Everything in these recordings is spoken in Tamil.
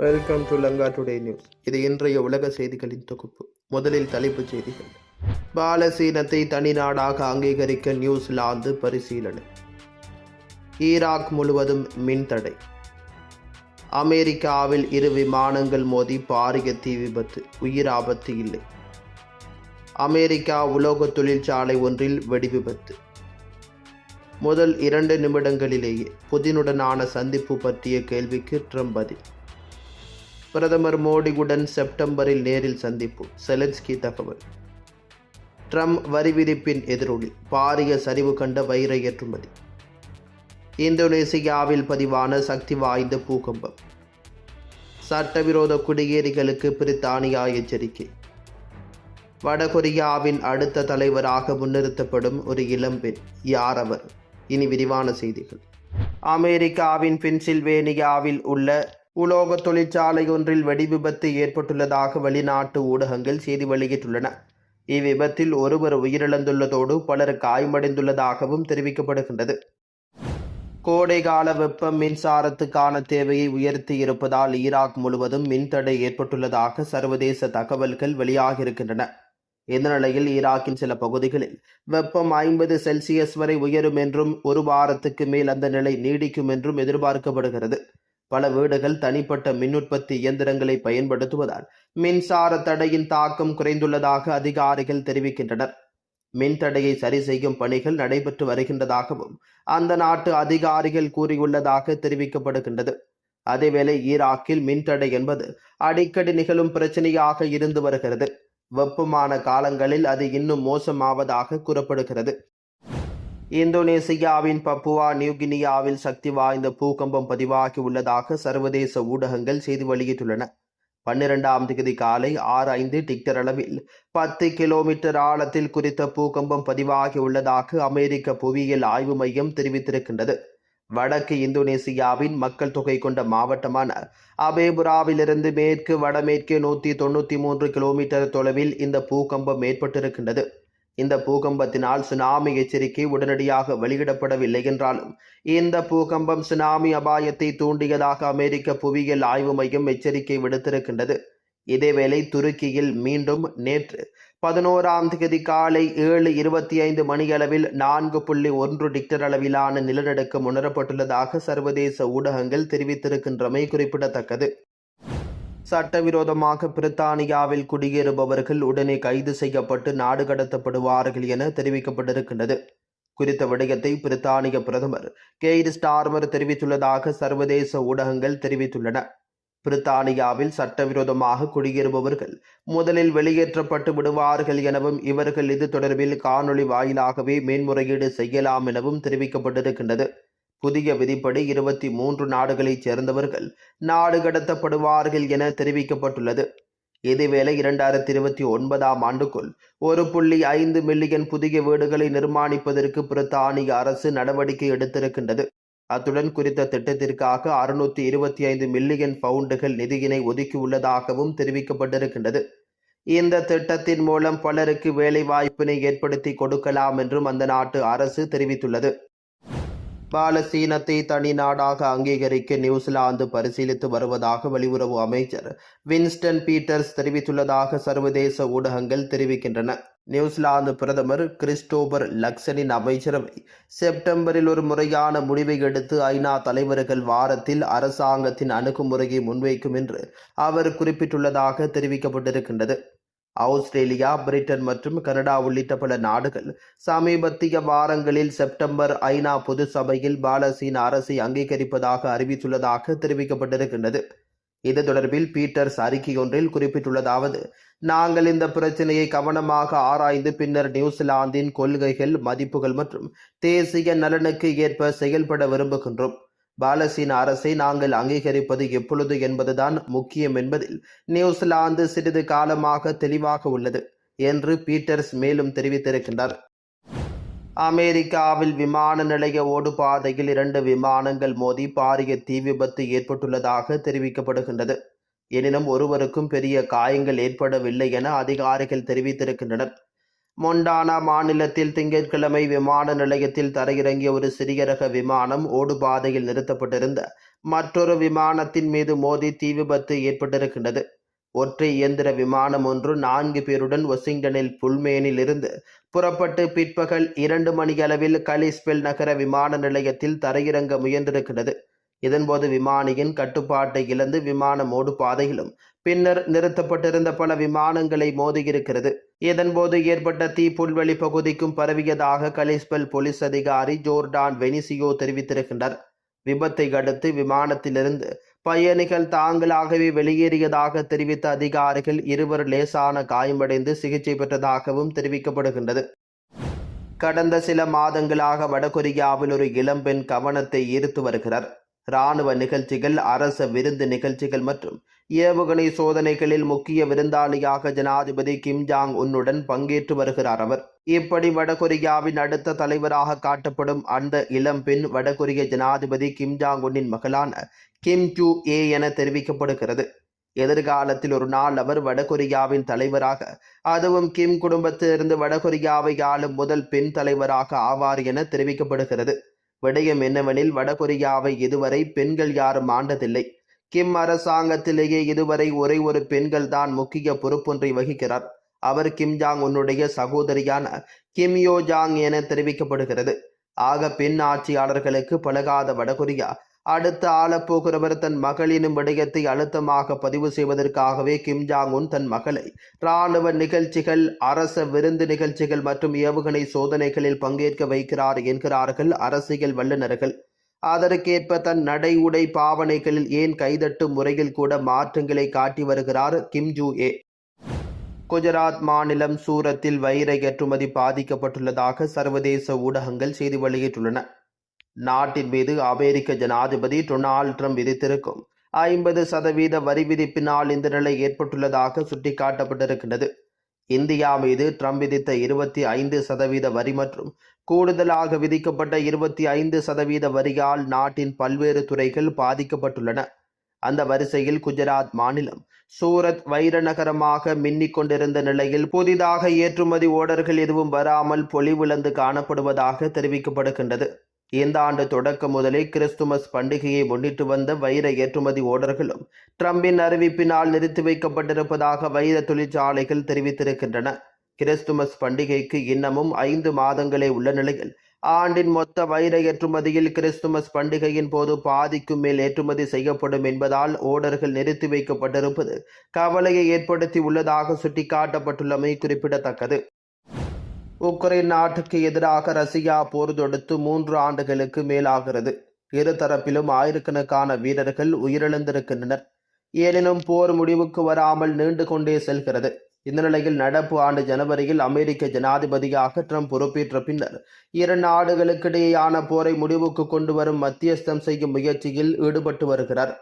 Welcome to Lanka today news இது இன்றைய உலக செய்திகளின் தொகுப்பு. முதலில் தலைப்புச் செய்திகள். பாலசீனத்தை தனி நாடாக அங்கீகரிக்க நியூசிலாந்து பரிசீலனை. ஈராக் முழுவதும் மின்தடை. அமெரிக்காவில் இரு விமானங்கள் மோதி பாரிய தீ விபத்து. உயிர் ஆபத்து இல்லை. அமெரிக்கா உலோக தொழிற்சாலை ஒன்றில் வெடிவிபத்து. முதல் இரண்டு நிமிடங்களிலேயே புதினுடனான சந்திப்பு பற்றிய கேள்விக்கு ட்ரம்ப் பதில். பிரதமர் மோடியுடன் செப்டம்பரில் நேரில் சந்திப்பு. செலன்ஸ்கி தகவல். ட்ரம்ப் வரி விதிப்பின் எதிரொலி. பாரிய சரிவு கண்ட வைர ஏற்றுமதி. இந்தோனேசியாவில் பதிவான சக்தி வாய்ந்த பூகம்பம். சட்டவிரோத குடியேறிகளுக்கு பிரித்தானியா எச்சரிக்கை. வடகொரியாவின் அடுத்த தலைவராக முன்னிறுத்தப்படும் ஒரு இளம்பெண் யார் அவர்? இனி விரிவான செய்திகள். அமெரிக்காவின் பென்சில்வேனியாவில் உள்ள உலோக தொழிற்சாலை ஒன்றில் வெடிவிபத்து ஏற்பட்டுள்ளதாக வெளிநாட்டு ஊடகங்கள் செய்தி வெளியிட்டுள்ளன. இவ்விபத்தில் ஒருவர் உயிரிழந்துள்ளதோடு பலர் காயமடைந்துள்ளதாகவும் தெரிவிக்கப்படுகின்றது. கோடைகால வெப்பம் மின்சாரத்துக்கான தேவையை உயர்த்தி இருப்பதால் ஈராக் முழுவதும் மின்தடை ஏற்பட்டுள்ளதாக சர்வதேச தகவல்கள் வெளியாகியிருக்கின்றன. இந்த நிலையில் ஈராக்கின் சில பகுதிகளில் வெப்பம் ஐம்பது செல்சியஸ் வரை உயரும் என்றும் ஒரு வாரத்துக்கு மேல் அந்த நிலை நீடிக்கும் என்றும் எதிர்பார்க்கப்படுகிறது. பல வீடுகள் தனிப்பட்ட மின் உற்பத்தி இயந்திரங்களை பயன்படுத்துவதால் மின்சார தடையின் தாக்கம் குறைந்துள்ளதாக அதிகாரிகள் தெரிவிக்கின்றனர். மின்தடையை சரி செய்யும் பணிகள் நடைபெற்று வருகின்றதாகவும் அந்த நாட்டு அதிகாரிகள் கூறியுள்ளதாக தெரிவிக்கப்படுகின்றது. அதேவேளை ஈராக்கில் மின்தடை என்பது அடிக்கடி நிகழும் பிரச்சனையாக இருந்து வருகிறது. வெப்பமான காலங்களில் அது இன்னும் மோசமாவதாக கூறப்படுகிறது. இந்தோனேசியாவின் பப்புவா நியூகினியாவில் சக்தி வாய்ந்த பூகம்பம் பதிவாகி உள்ளதாக சர்வதேச ஊடகங்கள் செய்தி வெளியிட்டுள்ளன. பன்னிரெண்டாம் தேதி காலை ஆறு ஐந்து டிக்டர் அளவில் பத்து கிலோமீட்டர் ஆழத்தில் குறித்த பூகம்பம் பதிவாகி உள்ளதாக அமெரிக்க புவியியல் ஆய்வு மையம் தெரிவித்திருக்கின்றது. வடக்கு இந்தோனேசியாவின் மக்கள் தொகை கொண்ட மாவட்டமான அபேபுராவிலிருந்து மேற்கு வடமேற்கு நூற்றி தொண்ணூற்றி மூன்று கிலோமீட்டர் தொலைவில் இந்த பூகம்பம் ஏற்பட்டிருக்கின்றது. இந்த பூகம்பத்தினால் சுனாமி எச்சரிக்கை உடனடியாக வெளியிடப்படவில்லை என்றாலும் இந்த பூகம்பம் சுனாமி அபாயத்தை தூண்டியதாக அமெரிக்க புவியியல் ஆய்வு மையம் எச்சரிக்கை விடுத்திருக்கின்றது. இதேவேளை துருக்கியில் மீண்டும் நேற்று பதினோராம் தேதி காலை ஏழு இருபத்தி ஐந்து மணியளவில் நான்கு புள்ளி ஒன்று டிக்டர் அளவிலான நிலநடுக்கம் உணரப்பட்டுள்ளதாக சர்வதேச ஊடகங்கள் தெரிவித்திருக்கின்றமை குறிப்பிடத்தக்கது. சட்டவிரோதமாக பிரித்தானியாவில் குடியேறுபவர்கள் உடனே கைது செய்யப்பட்டு நாடு கடத்தப்படுவார்கள் என தெரிவிக்கப்பட்டிருக்கின்றது. குறித்த விடயத்தை பிரித்தானிய பிரதமர் கெய்ர் ஸ்டார்மர் தெரிவித்துள்ளதாக சர்வதேச ஊடகங்கள் தெரிவித்துள்ளன. பிரித்தானியாவில் சட்டவிரோதமாக குடியேறுபவர்கள் முதலில் வெளியேற்றப்பட்டு விடுவார்கள் எனவும் இவர்கள் இது தொடர்பில் காணொளி வாயிலாகவே மேன்முறையீடு செய்யலாம் எனவும் தெரிவிக்கப்பட்டிருக்கின்றது. புதிய விதிப்படி இருபத்தி மூன்று நாடுகளைச் சேர்ந்தவர்கள் நாடு கடத்தப்படுவார்கள் என தெரிவிக்கப்பட்டுள்ளது. இதேவேளை இரண்டாயிரத்தி இருபத்தி ஒன்பதாம் ஆண்டுக்குள் ஒரு புள்ளி ஐந்து மில்லியன் புதிய வீடுகளை நிர்மாணிப்பதற்கு பிரித்தானிய அரசு நடவடிக்கை எடுத்திருக்கின்றது. அத்துடன் குறித்த திட்டத்திற்காக அறுநூற்றி இருபத்தி ஐந்து மில்லியன் பவுண்டுகள் நிதியினை ஒதுக்கியுள்ளதாகவும் தெரிவிக்கப்பட்டிருக்கின்றது. இந்த திட்டத்தின் மூலம் பலருக்கு வேலைவாய்ப்பினை ஏற்படுத்தி கொடுக்கலாம் என்றும் அந்த நாட்டு அரசு தெரிவித்துள்ளது. பாலஸ்தீனத்தை தனி நாடாக அங்கீகரிக்க நியூசிலாந்து பரிசீலித்து வருவதாக வெளியுறவு அமைச்சர் வின்ஸ்டன் பீட்டர்ஸ் தெரிவித்துள்ளதாக சர்வதேச ஊடகங்கள் தெரிவிக்கின்றன. நியூசிலாந்து பிரதமர் கிறிஸ்டோபர் லக்சனின் அமைச்சரவை செப்டம்பரில் ஒரு முறையான முடிவை எடுத்து ஐநா தலைவர்கள் வாரத்தில் அரசாங்கத்தின் அணுகுமுறையை முன்வைக்கும் என்று அவர் குறிப்பிட்டுள்ளதாக தெரிவிக்கப்பட்டிருக்கின்றது. ஆஸ்திரேலியா பிரிட்டன் மற்றும் கனடா உள்ளிட்ட பல நாடுகள் சமீபத்திய வாரங்களில் செப்டம்பர் ஐநா பொது சபையில் பாலசீன அரசை அங்கீகரிப்பதாக அறிவித்துள்ளதாக தெரிவிக்கப்பட்டிருக்கின்றது. இது தொடர்பில் பீட்டர்ஸ் அறிக்கையொன்றில் குறிப்பிட்டுள்ளதாவது நாங்கள் இந்த பிரச்சனையை கவனமாக ஆராய்ந்து பின்னர் நியூசிலாந்தின் கொள்கைகள் மதிப்புகள் மற்றும் தேசிய நலனுக்கு ஏற்ப செயல்பட விரும்புகின்றோம். பாலஸ்தீன அரசை நாங்கள் அங்கீகரிப்பது எப்பொழுது என்பதுதான் முக்கியம் என்பதில் நியூசிலாந்து சிறிது காலமாக தெளிவாக உள்ளது என்று பீட்டர்ஸ் மேலும் தெரிவித்திருக்கின்றார். அமெரிக்காவில் விமான நிலைய ஓடுபாதையில் இரண்டு விமானங்கள் மோதி பாரிய தீ விபத்து ஏற்பட்டுள்ளதாக தெரிவிக்கப்படுகின்றது. எனினும் ஒருவருக்கும் பெரிய காயங்கள் ஏற்படவில்லை என அதிகாரிகள் தெரிவித்திருக்கின்றனர். மொண்டானா மாநிலத்தில் திங்கட்கிழமை விமான நிலையத்தில் தரையிறங்கிய ஒரு சிறிய ரக விமானம் ஓடுபாதையில் நிறுத்தப்பட்டிருந்த மற்றொரு விமானத்தின் மீது மோதி தீ விபத்து ஏற்பட்டிருக்கின்றது. ஒற்றை இயந்திர விமானம் ஒன்று நான்கு பேருடன் வாஷிங்டனில் புல்மேனில் இருந்து புறப்பட்டு பிற்பகல் இரண்டு மணியளவில் கலிஸ்பெல் நகர விமான நிலையத்தில் தரையிறங்க முயன்றிருக்கிறது இதன்போது விமானியின் கட்டுப்பாட்டை இழந்து விமானம் ஓடு பாதையிலும் பின்னர் நிறுத்தப்பட்டிருந்த பல விமானங்களை மோதியிருக்கிறது. இதன்போது ஏற்பட்ட தீ புல்வெளி பகுதிக்கும் பரவியதாக கலிஸ்பெல் போலீஸ் அதிகாரி ஜோர்டான் வெனிசியோ தெரிவித்திருக்கின்றார். விபத்தை அடுத்து விமானத்திலிருந்து பயணிகள் தாங்களாகவே வெளியேறியதாக தெரிவித்த அதிகாரிகள் இருவர் லேசான காயமடைந்து சிகிச்சை பெற்றதாகவும் தெரிவிக்கப்படுகின்றது. கடந்த சில மாதங்களாக வடகொரியாவில் ஒரு இளம்பெண் கவனத்தை ஈர்த்து வருகிறார். இராணுவ நிகழ்ச்சிகள் அரச விருந்து நிகழ்ச்சிகள் மற்றும் ஏவுகணை சோதனைகளில் முக்கிய விருந்தாளியாக ஜனாதிபதி கிம் ஜாங் உன்னுடன் பங்கேற்று வருகிறார் அவர். இப்படி வடகொரியாவின் அடுத்த தலைவராக காட்டப்படும் அந்த இளம் பெண் வடகொரிய ஜனாதிபதி கிம் ஜாங் உன்னின் மகளான கிம் ஜூ ஏ என தெரிவிக்கப்படுகிறது. எதிர்காலத்தில் ஒரு நாள் அவர் வடகொரியாவின் தலைவராக அதுவும் கிம் குடும்பத்திலிருந்து வடகொரியாவை ஆளும் முதல் பெண் தலைவராக ஆவார் என தெரிவிக்கப்படுகிறது. விடயம் என்னவெனில் வடகொரியாவை இதுவரை பெண்கள் யாரும் ஆண்டதில்லை. கிம் அரசாங்கத்திலேயே இதுவரை ஒரே ஒரு பெண்கள் தான் முக்கிய பொறுப்பொன்றை வகிக்கிறார். அவர் கிம் ஜாங் உன்னுடைய சகோதரியான கிம் யோ ஜாங் என தெரிவிக்கப்படுகிறது. ஆக பெண் ஆட்சியாளர்களுக்கு பழகாத வடகொரியா அடுத்த ஆளப்போகிறவர் தன் மகளினும் விடயத்தை அழுத்தமாக பதிவு செய்வதற்காகவே கிம் ஜாங் உன் தன் மகளை இராணுவ நிகழ்ச்சிகள் அரச விருந்து நிகழ்ச்சிகள் மற்றும் ஏவுகணை சோதனைகளில் பங்கேற்க வைக்கிறார் என்கிறார்கள் அரசியல் வல்லுநர்கள். அதற்கேற்ப தன் நடை உடை பாவனைகளில் ஏன் கைதட்டும் முறையில் கூட மாற்றங்களை காட்டி வருகிறார் கிம் ஜூ ஏ. குஜராத் மாநிலம் சூரத்தில் வைர ஏற்றுமதி பாதிக்கப்பட்டுள்ளதாக சர்வதேச ஊடகங்கள் செய்தி வெளியிட்டுள்ளன. நாட்டின் மீது அமெரிக்க ஜனாதிபதி டொனால்ட் ட்ரம்ப் விதித்திருக்கும் ஐம்பது சதவீத வரி விதிப்பினால் இந்த நிலை ஏற்பட்டுள்ளதாக சுட்டிக்காட்டப்பட்டிருக்கின்றது. இந்தியா மீது ட்ரம்ப் விதித்த இருபத்தி ஐந்து சதவீத வரி மற்றும் கூடுதலாக விதிக்கப்பட்ட இருபத்தி ஐந்து சதவீத வரியால் நாட்டின் பல்வேறு துறைகள் பாதிக்கப்பட்டுள்ளன. அந்த வரிசையில் குஜராத் மாநிலம் சூரத் வைர நகரமாக மின்னிக் கொண்டிருந்த நிலையில் புதிதாக ஏற்றுமதி ஓடர்கள் எதுவும் வராமல் பொலிவிழந்து காணப்படுவதாக தெரிவிக்கப்படுகின்றது. இந்த ஆண்டு தொடக்கம் முதலே கிறிஸ்துமஸ் பண்டிகையை முன்னிட்டு வந்த வைர ஏற்றுமதி ஓடர்களும் ட்ரம்பின் அறிவிப்பினால் நிறுத்தி வைக்கப்பட்டிருப்பதாக வைர தொழிற்சாலைகள் தெரிவித்திருக்கின்றன. கிறிஸ்துமஸ் பண்டிகைக்கு இன்னமும் ஐந்து மாதங்களே உள்ள நிலையில் ஆண்டின் மொத்த வைர ஏற்றுமதியில் கிறிஸ்துமஸ் பண்டிகையின் போது பாதிக்கும் மேல் ஏற்றுமதி செய்யப்படும் என்பதால் ஓடர்கள் நிறுத்தி வைக்கப்பட்டிருப்பது கவலையை ஏற்படுத்தி உள்ளதாக சுட்டிக்காட்டப்பட்டுள்ளமை குறிப்பிடத்தக்கது. உக்ரைன் நாட்டுக்கு எதிராக ரஷ்யா போர் தொடுத்து மூன்று ஆண்டுகளுக்கு மேலாகிறது. இரு தரப்பிலும் ஆயிரக்கணக்கான வீரர்கள் உயிரிழந்திருக்கின்றனர். எனினும் போர் முடிவுக்கு வராமல் நீண்டு கொண்டே செல்கிறது. இந்த நிலையில் நடப்பு ஆண்டு ஜனவரியில் அமெரிக்க ஜனாதிபதியாக ட்ரம்ப் பொறுப்பேற்ற பின்னர் இரு நாடுகளுக்கிடையேயான போரை முடிவுக்கு கொண்டு வரும் மத்தியஸ்தம் செய்யும் முயற்சியில் ஈடுபட்டு வருகிறார்.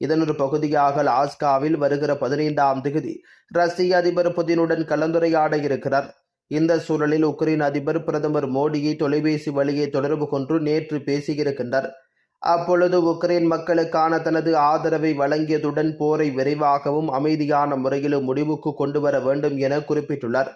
இதன் ஒரு பகுதியாக லாஸ்காவில் வருகிற பதினைந்தாம் தேதி ரஷ்ய அதிபர் புதினுடன் கலந்துரையாட இருக்கிறார். இந்த சூழலில் உக்ரைன் அதிபர் பிரதமர் மோடியை தொலைபேசி வழியை தொடர்பு கொண்டு நேற்று பேசியிருக்கின்றார். அப்பொழுது உக்ரைன் மக்களுக்கான தனது ஆதரவை வழங்கியதுடன் போரை விரைவாகவும் அமைதியான முறையிலும் முடிவுக்கு கொண்டு வர வேண்டும் என குறிப்பிட்டுள்ளார்.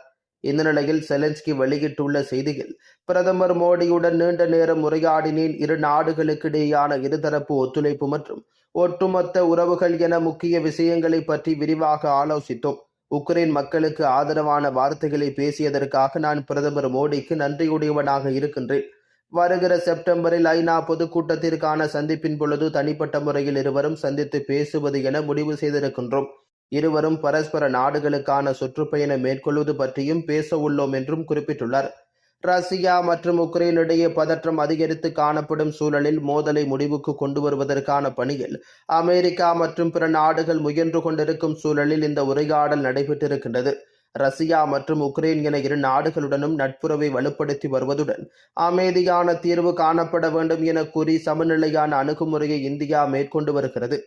இந்த நிலையில் செலன்ஸ்கி வெளியிட்டுள்ள செய்தியில் பிரதமர் மோடியுடன் நீண்ட நேரம் உரையாடினேன். இரு நாடுகளுக்கிடையேயான இருதரப்பு ஒத்துழைப்பு மற்றும் ஒட்டுமொத்த உறவுகள் என முக்கிய விஷயங்களை பற்றி விரிவாக ஆலோசித்தோம். உக்ரைன் மக்களுக்கு ஆதரவான வார்த்தைகளை பேசியதற்காக நான் பிரதமர் மோடிக்கு நன்றியுடையவனாக இருக்கின்றேன். வருகிற செப்டம்பரில் ஐநா பொதுக்கூட்டத்திற்கான சந்திப்பின் பொழுது தனிப்பட்ட முறையில் இருவரும் சந்தித்து பேசுவது என முடிவு செய்திருக்கின்றோம். இருவரும் பரஸ்பர நாடுகளுக்கான சுற்றுப்பயணம் மேற்கொள்வது பற்றியும் பேச உள்ளோம் என்றும் குறிப்பிட்டுள்ளார். ரஷ்யா மற்றும் உக்ரைன் இடையே பதற்றம் அதிகரித்து காணப்படும் சூழலில் மோதலை முடிவுக்கு கொண்டு வருவதற்கான பணியில் அமெரிக்கா மற்றும் பிற நாடுகள் முயன்று கொண்டிருக்கும் சூழலில் இந்த உரையாடல் நடைபெற்றிருக்கின்றது. ரஷ்யா மற்றும் உக்ரைன் என இரு நாடுகளுடனும் நட்புறவை வலுப்படுத்தி வருவதுடன் அமைதியான தீர்வு காணப்பட வேண்டும் என கூறி சமநிலையான அணுகுமுறையை இந்தியா மேற்கொண்டு வருகிறது.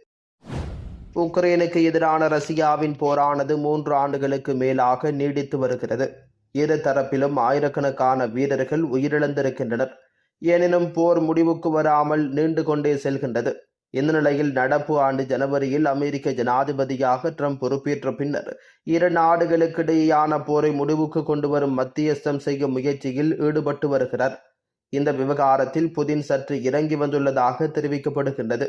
உக்ரைனுக்கு எதிரான ரஷ்யாவின் போரானது மூன்று ஆண்டுகளுக்கு மேலாக நீடித்து வருகிறது. இரு தரப்பிலும் ஆயிரக்கணக்கான வீரர்கள் உயிரிழந்திருக்கின்றனர். எனினும் போர் முடிவுக்கு வராமல் நீண்டு கொண்டே செல்கின்றது. இந்த நிலையில் நடப்பு ஆண்டு ஜனவரியில் அமெரிக்க ஜனாதிபதியாக ட்ரம்ப் பொறுப்பேற்ற பின்னர் இரு நாடுகளுக்கிடையேயான போரை முடிவுக்கு கொண்டு வரும் மத்தியஸ்தம் செய்யும் முயற்சியில் ஈடுபட்டு வருகிறார். இந்த விவகாரத்தில் புதின் சற்று இறங்கி வந்துள்ளதாக தெரிவிக்கப்படுகின்றது.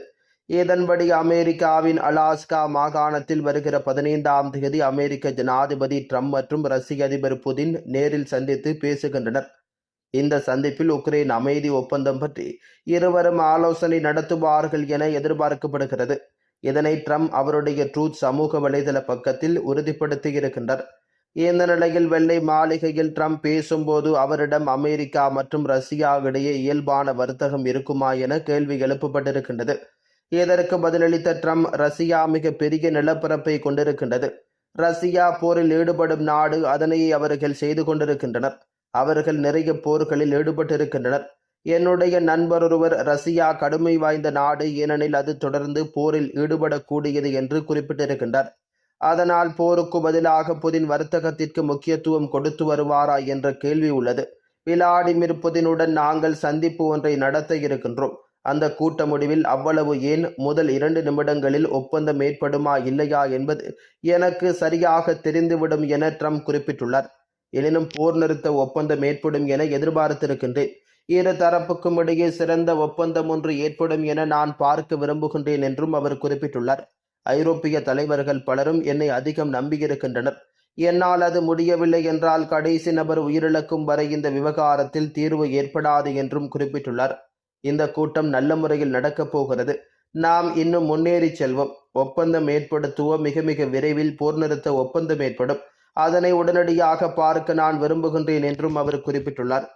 இதன்படி அமெரிக்காவின் அலாஸ்கா மாகாணத்தில் வருகிற பதினைந்தாம் தேதி அமெரிக்க ஜனாதிபதி ட்ரம்ப் மற்றும் ரஷ்ய அதிபர் புதின் நேரில் சந்தித்து பேசுகின்றனர். இந்த சந்திப்பில் உக்ரைன் அமைதி ஒப்பந்தம் பற்றி இருவரும் ஆலோசனை நடத்துவார்கள் என எதிர்பார்க்கப்படுகிறது. இதனை ட்ரம்ப் அவருடைய ட்ரூத் சமூக வலைதள பக்கத்தில் உறுதிப்படுத்தியிருக்கின்றார் இந்த நிலையில் வெள்ளை மாளிகையில் ட்ரம்ப் பேசும்போது அவரிடம் அமெரிக்கா மற்றும் ரஷ்யா இடையே இயல்பான வர்த்தகம் இருக்குமா என கேள்வி எழுப்பப்பட்டிருக்கின்றது. இதற்கு பதிலளித்த ட்ரம்ப் ரஷ்யா மிக பெரிய நிலப்பரப்பை கொண்டிருக்கின்றது. ரஷ்யா போரில் ஈடுபடும் நாடு அதனை அவர்கள் செய்து கொண்டிருக்கின்றனர். அவர்கள் நிறைய போர்களில் ஈடுபட்டிருக்கின்றனர். என்னுடைய நண்பர் ஒருவர் ரஷ்யா கடுமை வாய்ந்த நாடு ஏனெனில் அது தொடர்ந்து போரில் ஈடுபடக்கூடியது என்று குறிப்பிட்டிருக்கின்றார். அதனால் போருக்கு பதிலாக புதின் வர்த்தகத்திற்கு முக்கியத்துவம் கொடுத்து வருவாரா என்ற கேள்வி உள்ளது. விளாடிமிர் புதினுடன் நாங்கள் சந்திப்பு ஒன்றை நடத்த இருக்கின்றோம். அந்த கூட்ட முடிவில் அவ்வளவு ஏன் முதல் இரண்டு நிமிடங்களில் ஒப்பந்தம் ஏற்படுமா இல்லையா என்பது எனக்கு சரியாக தெரிந்துவிடும் என ட்ரம்ப் குறிப்பிட்டுள்ளார். எனினும் போர் நிறுத்த ஒப்பந்தம் ஏற்படும் என எதிர்பார்த்திருக்கின்றேன். இரு தரப்புக்கும் இடையே சிறந்த ஒப்பந்தம் ஒன்று ஏற்படும் என நான் பார்க்க விரும்புகின்றேன் என்றும் அவர் குறிப்பிட்டுள்ளார். ஐரோப்பிய தலைவர்கள் பலரும் என்னை அதிகம் நம்பியிருக்கின்றனர். என்னால் அது முடியவில்லை என்றால் கடைசி நபர் உயிரிழக்கும் வரை இந்த விவகாரத்தில் தீர்வு ஏற்படாது என்றும் குறிப்பிட்டுள்ளார். இந்த கூட்டம் நல்ல முறையில் நடக்கப் போகிறது. நாம் இன்னும் முன்னேறி செல்வோம். ஒப்பந்தம் ஏற்படுத்துவோம். மிக மிக விரைவில் போர் நிறுத்த ஒப்பந்தம் ஏற்படும். அதனை உடனடியாக பார்க்க நான் விரும்புகின்றேன் என்றும் அவர் குறிப்பிட்டுள்ளார்.